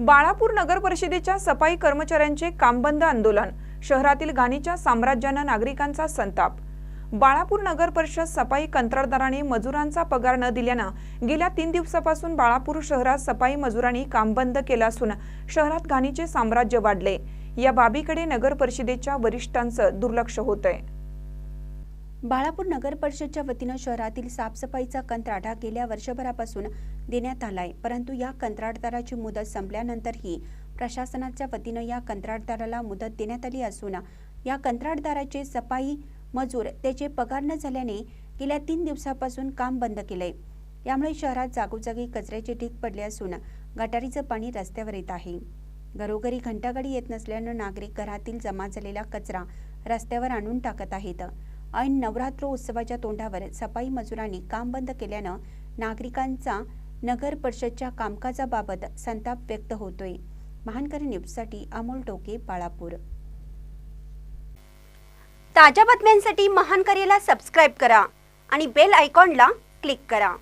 बाळापूर नगर परिषदेच्या सफाई कर्मचाऱ्यांचे कामबंद आंदोलन शहरातील घाणीच्या साम्राज्यानं नागरिकांचा संताप. बाळापूर नगर परिषद सफाई कंत्राटदाराने मजुरांचा पगार न दिल्यानं गेल्या तीन दिवसापासून बाळापूर शहरात सफाई मजुरांनी काम बंद केलं असून शहरात घाणीचे साम्राज्य वाढले. या बाबीकडे नगर परिषदेच्या वरिष्ठांचं दुर्लक्ष होतंय. बाळापूर नगर परिषदच्या वतीनं शहरातील साफसफाईचा कंत्राटा गेल्या वर्षभरापासून देण्यात आलाय. परंतु या कंत्राटदाराची मुदत संपल्यानंतरही प्रशासनाच्या वतीनं या कंत्राटदाराला मुदत देण्यात आली असून या कंत्राटदाराचे सफाई मजूर त्याचे पगार न झाल्याने गेल्या तीन दिवसापासून काम बंद केलंय. यामुळे शहरात जागोजागी कचऱ्याचे ढीग पडले असून गटारीचं पाणी रस्त्यावर येत आहे. घरोघरी घंटागाडी येत नसल्यानं नागरिक घरातील जमा झालेला कचरा रस्त्यावर आणून टाकत आहेत. ऐन नवरात्र उत्सवाच्या तोंडावर सफाई मजुरांनी काम बंद केल्यानं नागरिकांचा नगर परिषदच्या कामकाजाबाबत संताप व्यक्त होतोय. महानकरी न्यूजसाठी अमोल टोके बाळापूर. ताज्या बातम्यांसाठी महानकरीला सबस्क्राईब करा आणि बेल आयकॉनला क्लिक करा.